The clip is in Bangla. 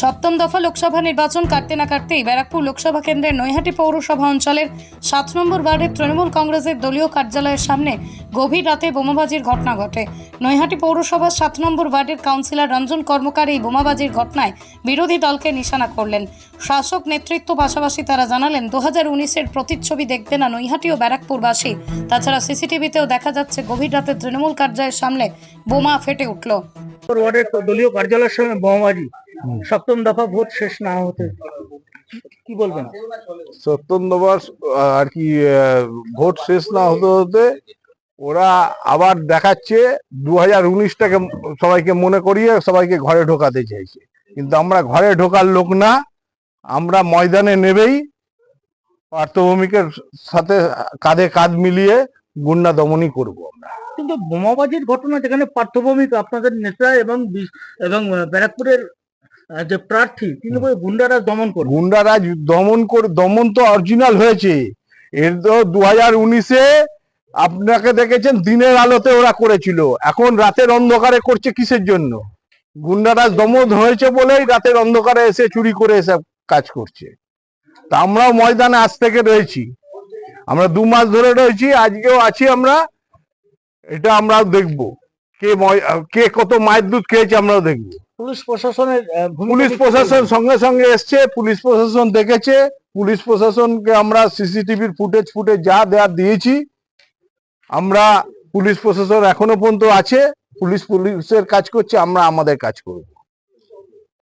সপ্তম দফা লোকসভা নির্বাচন কাটতে না কাটতেই ব্যারাকপুর লোকসভা কেন্দ্রের নৈহাটি পৌরসভা অঞ্চলের সাত নম্বর ওয়ার্ডের তৃণমূল কংগ্রেসের দলীয় কার্যালয়ের সামনে গভীর রাতে বোমাবাজির ঘটনা ঘটে। নৈহাটি পৌরসভার সাত নম্বর ওয়ার্ডের কাউন্সিলর রঞ্জন কর্মকার এই বোমাবাজির ঘটনায় বিরোধী দলকে নিশানা করলেন। শাসক নেতৃত্ব পাশাপাশি তারা জানালেন দু হাজার উনিশের প্রতিচ্ছবি দেখবে না নৈহাটি ও ব্যারাকপুরবাসী। তাছাড়া সিসিটিভিতেও দেখা যাচ্ছে গভীর রাতে তৃণমূল কার্যালয়ের সামনে বোমা ফেটে উঠল। দলীয় কার্যালয়ের সঙ্গে বোমাবাজি। সপ্তম দফা ভোট শেষ না হতে কি বলবেন? সপ্তম দফার আর কি ভোট শেষ না হতে হতে ওরা আবার দেখাচ্ছে দু হাজার উনিশটাকে সবাইকে মনে করিয়ে সবাইকে ঘরে ঢোকাতে চাইছে। কিন্তু আমরা ঘরে ঢোকার লোক না আমরা ময়দানে নেবেই পার্থভূমিকের সাথে কাঁধে কাঁধ মিলিয়ে গুন্ডা দমনই করব আমরা। কিন্তু বোমাবাজির ঘটনা যেখানে পার্থভূমিক আপনাদের নেতা এবং এবং ব্যারাকপুরের যে প্রার্থী তিনি বলে গুন্ডারা দমন করবে। গুন্ডারাজ দমন করে দমন তো অরিজিনাল হয়েছে। এর তো দু হাজার উনিশে আপনাকে দেখেছেন দিনের আলোতে ওরা করেছিল। এখন রাতের অন্ধকারে করছে কিসের জন্য? গুন্ডারাজ দমন হয়েছে বলেই রাতের অন্ধকারে এসে চুরি করে এসব কাজ করছে। তা আমরাও ময়দানে আজ থেকে রয়েছি। আমরা দু মাস ধরে রয়েছি আজকেও আছি আমরা। এটা আমরাও দেখব। কে কে কত মায়ের দুধ খেয়েছে আমরাও দেখব। পুলিশ প্রশাসনের পুলিশ প্রশাসন সঙ্গে সঙ্গে এসছে পুলিশ প্রশাসন দেখেছে পুলিশ প্রশাসনকে আমরা সিসিটিভির ফুটেজ ফুটেজ যা দেয়া দিয়েছি আমরা পুলিশ প্রশাসন এখনও পর্যন্ত আছে পুলিশ পুলিশের কাজ করছে আমরা আমাদের কাজ করব।